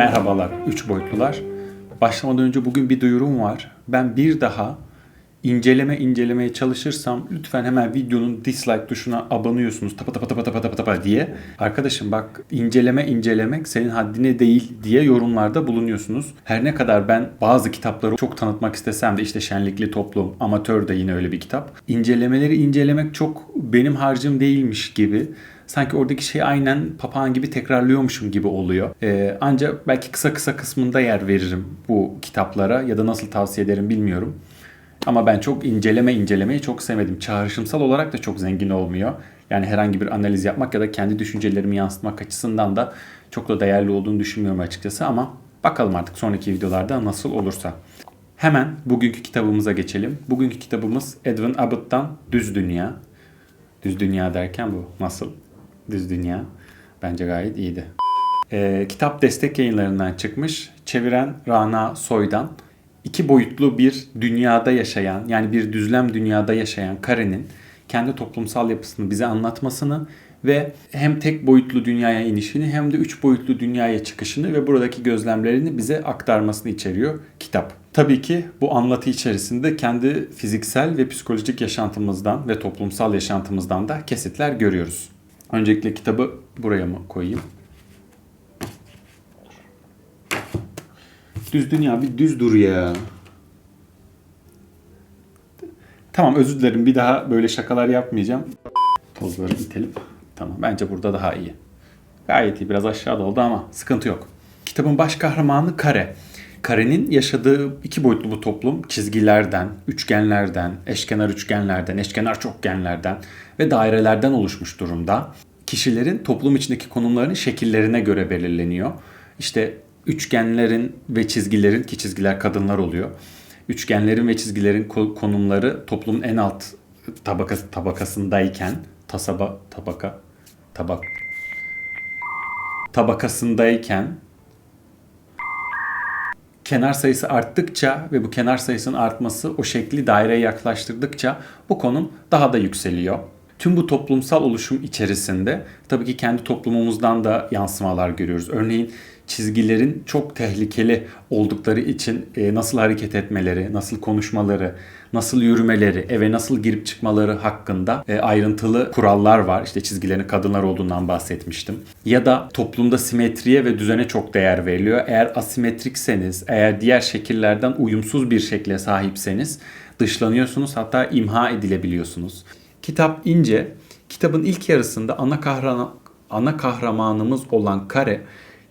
Merhabalar üç boyutlular. Başlamadan önce bugün bir duyurum var. Ben bir daha inceleme incelemeye çalışırsam lütfen hemen videonun dislike tuşuna abanıyorsunuz tapa tapa tapa tapa tapa tapa diye. Arkadaşım bak inceleme incelemek senin haddine değil diye yorumlarda bulunuyorsunuz. Her ne kadar ben bazı kitapları çok tanıtmak istesem de işte Şenlikli Toplum, Amatör de yine öyle bir kitap. İncelemeleri incelemek çok benim harcım değilmiş gibi sanki oradaki şeyi aynen papağan gibi tekrarlıyormuşum gibi oluyor. Ee, ancak belki kısa kısa kısmında yer veririm bu kitaplara ya da nasıl tavsiye ederim bilmiyorum. Ama ben çok inceleme incelemeyi çok sevmedim. Çağrışımsal olarak da çok zengin olmuyor. Yani herhangi bir analiz yapmak ya da kendi düşüncelerimi yansıtmak açısından da çok da değerli olduğunu düşünmüyorum açıkçası ama bakalım artık sonraki videolarda nasıl olursa. Hemen bugünkü kitabımıza geçelim. Bugünkü kitabımız Edwin Abbott'tan Düz Dünya. Düz Dünya derken bu nasıl? Düz Dünya. Bence gayet iyiydi. Ee, kitap destek yayınlarından çıkmış. Çeviren Rana Soy'dan iki boyutlu bir dünyada yaşayan yani bir düzlem dünyada yaşayan Kare'nin kendi toplumsal yapısını bize anlatmasını ve hem tek boyutlu dünyaya inişini hem de üç boyutlu dünyaya çıkışını ve buradaki gözlemlerini bize aktarmasını içeriyor kitap. Tabii ki bu anlatı içerisinde kendi fiziksel ve psikolojik yaşantımızdan ve toplumsal yaşantımızdan da kesitler görüyoruz. Öncelikle kitabı buraya mı koyayım? Düz dünya bir düz dur ya. Tamam özür dilerim bir daha böyle şakalar yapmayacağım. Tozları itelim. Tamam bence burada daha iyi. Gayet iyi biraz aşağıda oldu ama sıkıntı yok. Kitabın baş kahramanı Kare. Kare'nin yaşadığı iki boyutlu bu toplum çizgilerden, üçgenlerden, eşkenar üçgenlerden, eşkenar çokgenlerden ve dairelerden oluşmuş durumda. Kişilerin toplum içindeki konumlarının şekillerine göre belirleniyor. İşte üçgenlerin ve çizgilerin ki çizgiler kadınlar oluyor. Üçgenlerin ve çizgilerin konumları toplumun en alt tabakası tabakasındayken tasaba tabaka tabak tabakasındayken kenar sayısı arttıkça ve bu kenar sayısının artması o şekli daireye yaklaştırdıkça bu konum daha da yükseliyor. Tüm bu toplumsal oluşum içerisinde tabii ki kendi toplumumuzdan da yansımalar görüyoruz. Örneğin çizgilerin çok tehlikeli oldukları için e, nasıl hareket etmeleri, nasıl konuşmaları, nasıl yürümeleri, eve nasıl girip çıkmaları hakkında e, ayrıntılı kurallar var. İşte çizgilerin kadınlar olduğundan bahsetmiştim. Ya da toplumda simetriye ve düzene çok değer veriliyor. Eğer asimetrikseniz, eğer diğer şekillerden uyumsuz bir şekle sahipseniz dışlanıyorsunuz hatta imha edilebiliyorsunuz. Kitap ince. Kitabın ilk yarısında ana kahraman ana kahramanımız olan Kare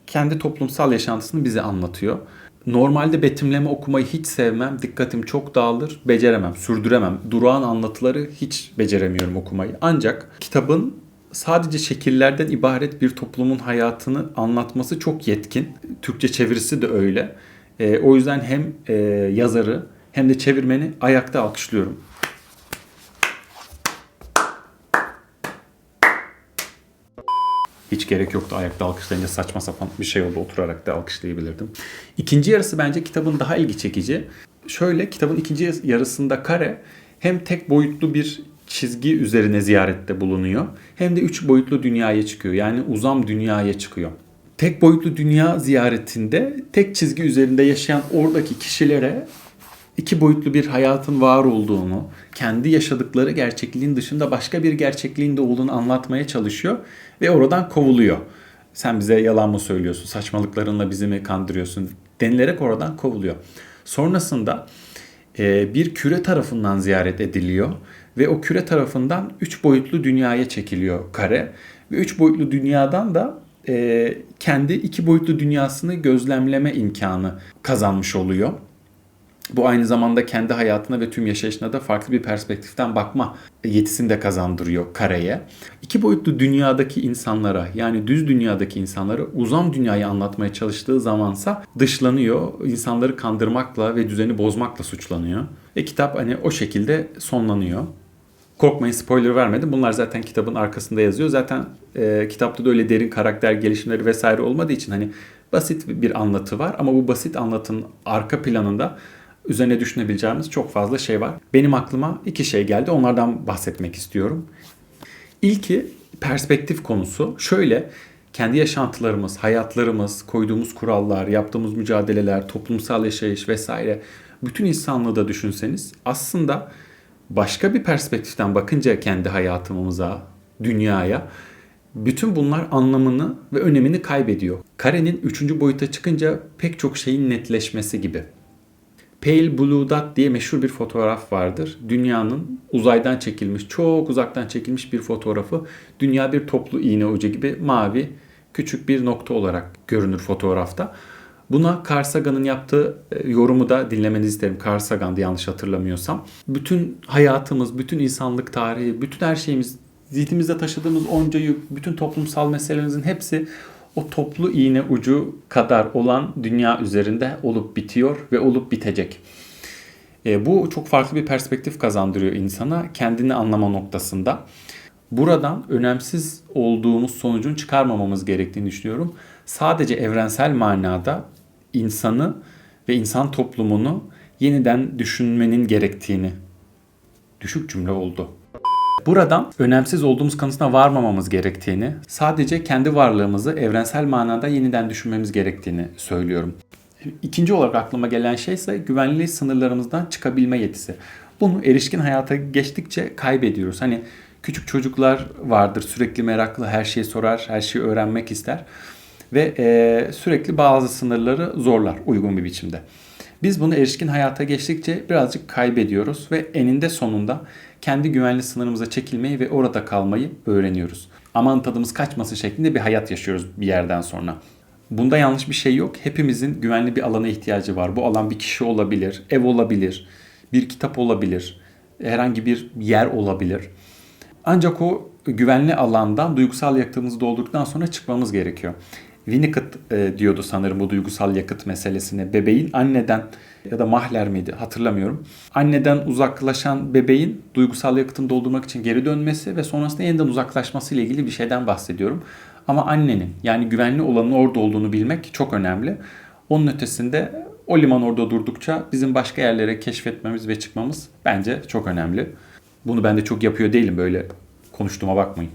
kendi toplumsal yaşantısını bize anlatıyor. Normalde betimleme okumayı hiç sevmem. Dikkatim çok dağılır. Beceremem, sürdüremem. Durağan anlatıları hiç beceremiyorum okumayı. Ancak kitabın sadece şekillerden ibaret bir toplumun hayatını anlatması çok yetkin. Türkçe çevirisi de öyle. E, o yüzden hem e, yazarı hem de çevirmeni ayakta alkışlıyorum. Hiç gerek yoktu ayakta alkışlayınca saçma sapan bir şey oldu. Oturarak da alkışlayabilirdim. İkinci yarısı bence kitabın daha ilgi çekici. Şöyle kitabın ikinci yarısında kare hem tek boyutlu bir çizgi üzerine ziyarette bulunuyor hem de üç boyutlu dünyaya çıkıyor. Yani uzam dünyaya çıkıyor. Tek boyutlu dünya ziyaretinde tek çizgi üzerinde yaşayan oradaki kişilere iki boyutlu bir hayatın var olduğunu, kendi yaşadıkları gerçekliğin dışında başka bir gerçekliğin de olduğunu anlatmaya çalışıyor ve oradan kovuluyor. Sen bize yalan mı söylüyorsun, saçmalıklarınla bizi mi kandırıyorsun denilerek oradan kovuluyor. Sonrasında e, bir küre tarafından ziyaret ediliyor ve o küre tarafından üç boyutlu dünyaya çekiliyor kare ve üç boyutlu dünyadan da e, kendi iki boyutlu dünyasını gözlemleme imkanı kazanmış oluyor. Bu aynı zamanda kendi hayatına ve tüm yaşayışına da farklı bir perspektiften bakma yetisini de kazandırıyor kareye. İki boyutlu dünyadaki insanlara yani düz dünyadaki insanlara uzam dünyayı anlatmaya çalıştığı zamansa dışlanıyor. İnsanları kandırmakla ve düzeni bozmakla suçlanıyor. E kitap hani o şekilde sonlanıyor. Korkmayın spoiler vermedim. Bunlar zaten kitabın arkasında yazıyor. Zaten e, kitapta da öyle derin karakter gelişimleri vesaire olmadığı için hani basit bir anlatı var. Ama bu basit anlatının arka planında üzerine düşünebileceğimiz çok fazla şey var. Benim aklıma iki şey geldi. Onlardan bahsetmek istiyorum. İlki perspektif konusu. Şöyle kendi yaşantılarımız, hayatlarımız, koyduğumuz kurallar, yaptığımız mücadeleler, toplumsal yaşayış vesaire bütün insanlığı da düşünseniz aslında başka bir perspektiften bakınca kendi hayatımıza, dünyaya bütün bunlar anlamını ve önemini kaybediyor. Karenin üçüncü boyuta çıkınca pek çok şeyin netleşmesi gibi. Pale Blue Dot diye meşhur bir fotoğraf vardır. Dünyanın uzaydan çekilmiş, çok uzaktan çekilmiş bir fotoğrafı. Dünya bir toplu iğne ucu gibi mavi küçük bir nokta olarak görünür fotoğrafta. Buna Carl Sagan'ın yaptığı e, yorumu da dinlemenizi isterim. Carl Sagan'dı yanlış hatırlamıyorsam. Bütün hayatımız, bütün insanlık tarihi, bütün her şeyimiz, zihnimizde taşıdığımız onca yük, bütün toplumsal meselelerimizin hepsi o toplu iğne ucu kadar olan dünya üzerinde olup bitiyor ve olup bitecek. E, bu çok farklı bir perspektif kazandırıyor insana kendini anlama noktasında. Buradan önemsiz olduğumuz sonucun çıkarmamamız gerektiğini düşünüyorum. Sadece evrensel manada insanı ve insan toplumunu yeniden düşünmenin gerektiğini. Düşük cümle oldu. Buradan önemsiz olduğumuz kanısına varmamamız gerektiğini, sadece kendi varlığımızı evrensel manada yeniden düşünmemiz gerektiğini söylüyorum. İkinci olarak aklıma gelen şey ise güvenli sınırlarımızdan çıkabilme yetisi. Bunu erişkin hayata geçtikçe kaybediyoruz. Hani küçük çocuklar vardır sürekli meraklı her şeyi sorar, her şeyi öğrenmek ister ve e, sürekli bazı sınırları zorlar uygun bir biçimde. Biz bunu erişkin hayata geçtikçe birazcık kaybediyoruz ve eninde sonunda kendi güvenli sınırımıza çekilmeyi ve orada kalmayı öğreniyoruz. Aman tadımız kaçması şeklinde bir hayat yaşıyoruz bir yerden sonra. Bunda yanlış bir şey yok. Hepimizin güvenli bir alana ihtiyacı var. Bu alan bir kişi olabilir, ev olabilir, bir kitap olabilir, herhangi bir yer olabilir. Ancak o güvenli alandan duygusal yakıtımızı doldurduktan sonra çıkmamız gerekiyor. Winnicott e, diyordu sanırım bu duygusal yakıt meselesine. Bebeğin anneden ya da mahler miydi hatırlamıyorum. Anneden uzaklaşan bebeğin duygusal yakıtını doldurmak için geri dönmesi ve sonrasında yeniden uzaklaşması ile ilgili bir şeyden bahsediyorum. Ama annenin yani güvenli olanın orada olduğunu bilmek çok önemli. Onun ötesinde o liman orada durdukça bizim başka yerlere keşfetmemiz ve çıkmamız bence çok önemli. Bunu ben de çok yapıyor değilim böyle konuştuğuma bakmayın.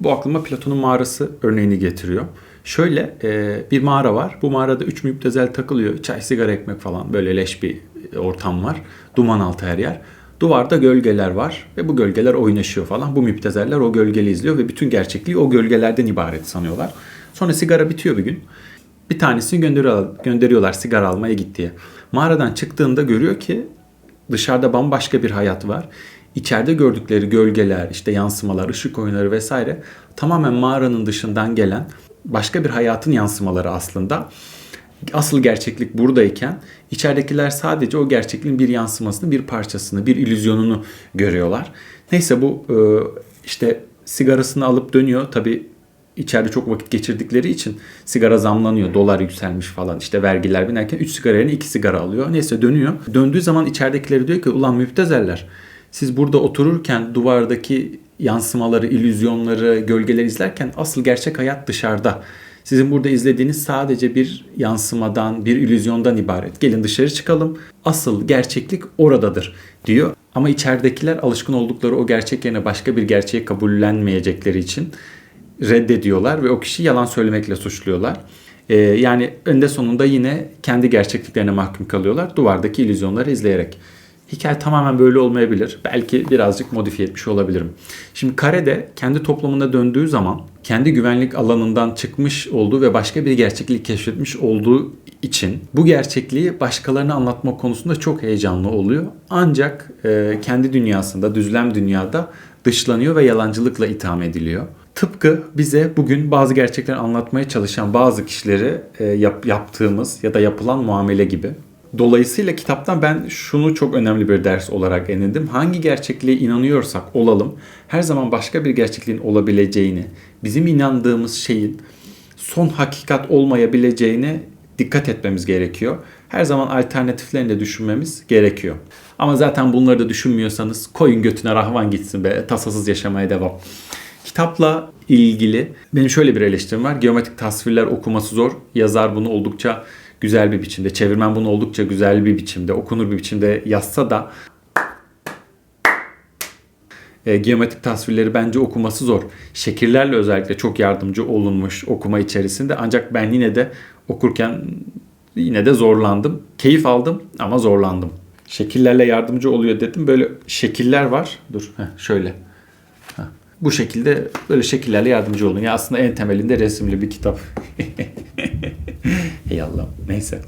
Bu aklıma Platon'un mağarası örneğini getiriyor. Şöyle e, bir mağara var. Bu mağarada üç müptezel takılıyor. Çay, sigara, ekmek falan böyle leş bir ortam var. Duman altı her yer. Duvarda gölgeler var ve bu gölgeler oynaşıyor falan. Bu müptezeller o gölgeli izliyor ve bütün gerçekliği o gölgelerden ibaret sanıyorlar. Sonra sigara bitiyor bir gün. Bir tanesini gönderiyorlar, gönderiyorlar sigara almaya git diye. Mağaradan çıktığında görüyor ki dışarıda bambaşka bir hayat var. İçeride gördükleri gölgeler, işte yansımalar, ışık oyunları vesaire tamamen mağaranın dışından gelen başka bir hayatın yansımaları aslında. Asıl gerçeklik buradayken içeridekiler sadece o gerçekliğin bir yansımasını, bir parçasını, bir illüzyonunu görüyorlar. Neyse bu e, işte sigarasını alıp dönüyor. Tabi içeride çok vakit geçirdikleri için sigara zamlanıyor. Dolar yükselmiş falan. İşte vergiler binerken 3 sigara yerine 2 sigara alıyor. Neyse dönüyor. Döndüğü zaman içeridekileri diyor ki ulan müptezeller siz burada otururken duvardaki yansımaları, illüzyonları, gölgeleri izlerken asıl gerçek hayat dışarıda. Sizin burada izlediğiniz sadece bir yansımadan, bir illüzyondan ibaret. Gelin dışarı çıkalım. Asıl gerçeklik oradadır diyor. Ama içeridekiler alışkın oldukları o gerçek yerine başka bir gerçeği kabullenmeyecekleri için reddediyorlar ve o kişiyi yalan söylemekle suçluyorlar. Ee, yani önde sonunda yine kendi gerçekliklerine mahkum kalıyorlar duvardaki illüzyonları izleyerek. Hikaye tamamen böyle olmayabilir. Belki birazcık modifiye etmiş olabilirim. Şimdi Kare kendi toplumuna döndüğü zaman kendi güvenlik alanından çıkmış olduğu ve başka bir gerçekliği keşfetmiş olduğu için bu gerçekliği başkalarına anlatma konusunda çok heyecanlı oluyor. Ancak e, kendi dünyasında, düzlem dünyada dışlanıyor ve yalancılıkla itham ediliyor. Tıpkı bize bugün bazı gerçekleri anlatmaya çalışan bazı kişileri e, yap, yaptığımız ya da yapılan muamele gibi. Dolayısıyla kitaptan ben şunu çok önemli bir ders olarak edindim. Hangi gerçekliğe inanıyorsak olalım her zaman başka bir gerçekliğin olabileceğini, bizim inandığımız şeyin son hakikat olmayabileceğine dikkat etmemiz gerekiyor. Her zaman alternatiflerini de düşünmemiz gerekiyor. Ama zaten bunları da düşünmüyorsanız koyun götüne rahvan gitsin be tasasız yaşamaya devam. Kitapla ilgili benim şöyle bir eleştirim var. Geometrik tasvirler okuması zor. Yazar bunu oldukça güzel bir biçimde, çevirmen bunu oldukça güzel bir biçimde, okunur bir biçimde yazsa da E, geometrik tasvirleri bence okuması zor. Şekillerle özellikle çok yardımcı olunmuş okuma içerisinde. Ancak ben yine de okurken yine de zorlandım. Keyif aldım ama zorlandım. Şekillerle yardımcı oluyor dedim. Böyle şekiller var. Dur heh, şöyle. Heh. Bu şekilde böyle şekillerle yardımcı olun. Ya aslında en temelinde resimli bir kitap. Ey. Neyse.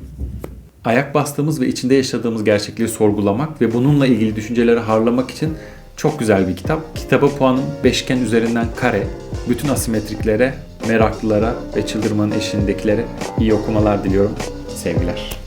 Ayak bastığımız ve içinde yaşadığımız gerçekliği sorgulamak ve bununla ilgili düşünceleri harlamak için çok güzel bir kitap. Kitaba puanım beşgen üzerinden kare. Bütün asimetriklere, meraklılara ve çıldırmanın eşiğindekilere iyi okumalar diliyorum. Sevgiler.